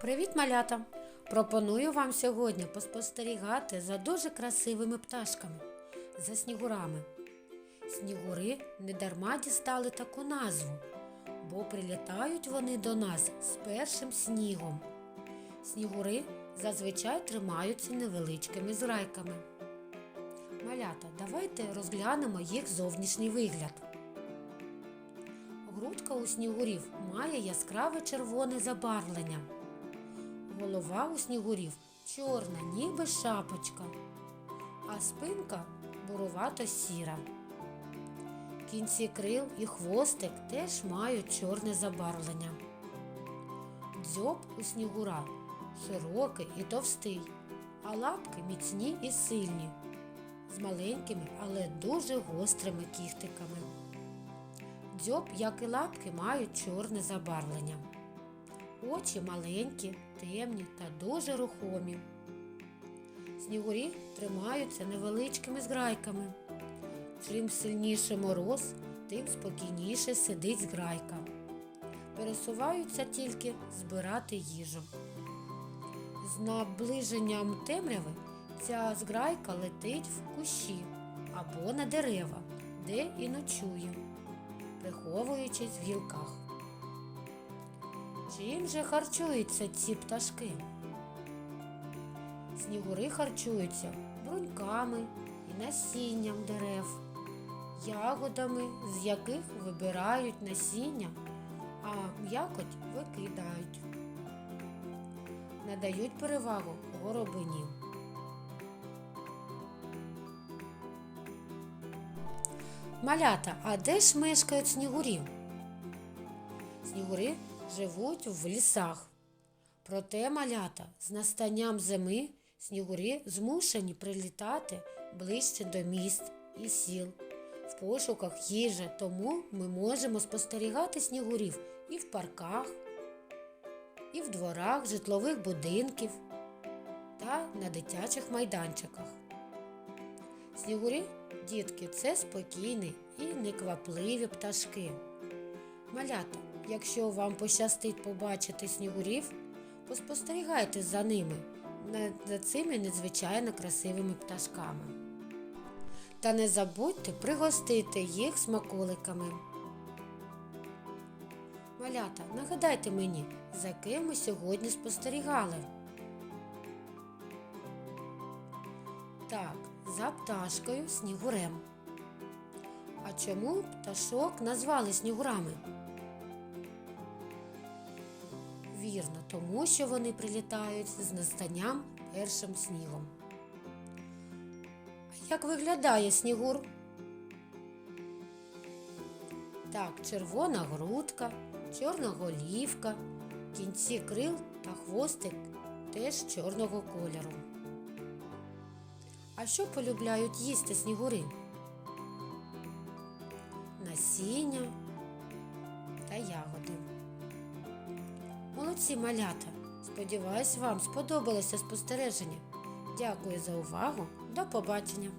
Привіт, малята! Пропоную вам сьогодні поспостерігати за дуже красивими пташками, за снігурами. Снігури недарма дістали таку назву, бо прилітають вони до нас з першим снігом. Снігури зазвичай тримаються невеличкими зграйками. Малята, давайте розглянемо їх зовнішній вигляд. Грудка у снігурів має яскраве червоне забарвлення. Голова у снігурів чорна, ніби шапочка, а спинка буровато сіра. Кінці крил і хвостик теж мають чорне забарвлення. Дзьоб у снігура широкий і товстий, а лапки міцні і сильні, з маленькими, але дуже гострими кіхтиками. Дзьоб, як і лапки, мають чорне забарвлення. Очі маленькі, темні та дуже рухомі. Снігурі тримаються невеличкими зграйками. Чим сильніше мороз, тим спокійніше сидить зграйка. Пересуваються тільки збирати їжу. З наближенням темряви ця зграйка летить в кущі або на дерева, де і ночує, приховуючись в гілках. Чим же харчуються ці пташки? Снігури харчуються бруньками і насінням дерев, ягодами, з яких вибирають насіння, а м'якоть викидають. Надають перевагу горобині. Малята, а де ж мешкають снігурі? Снігури живуть в лісах. Проте малята з настанням зими снігурі змушені прилітати ближче до міст і сіл в пошуках їжі, тому ми можемо спостерігати снігурів і в парках, і в дворах житлових будинків та на дитячих майданчиках. Снігурі, дітки, це спокійні і неквапливі пташки. Малята, якщо вам пощастить побачити снігурів, поспостерігайте за ними, за цими надзвичайно красивими пташками. Та не забудьте пригостити їх смаколиками. Малята, нагадайте мені, за ким ми сьогодні спостерігали. Так, за пташкою снігурем. А чому пташок назвали снігурами? Вірно, тому що вони прилітають з настанням першим снігом. Як виглядає снігур? Так, червона грудка, чорна голівка, кінці крил та хвостик теж чорного кольору. А що полюбляють їсти снігури? Насіння та ягоди. Молодці малята! Сподіваюсь, вам сподобалося спостереження. Дякую за увагу. До побачення!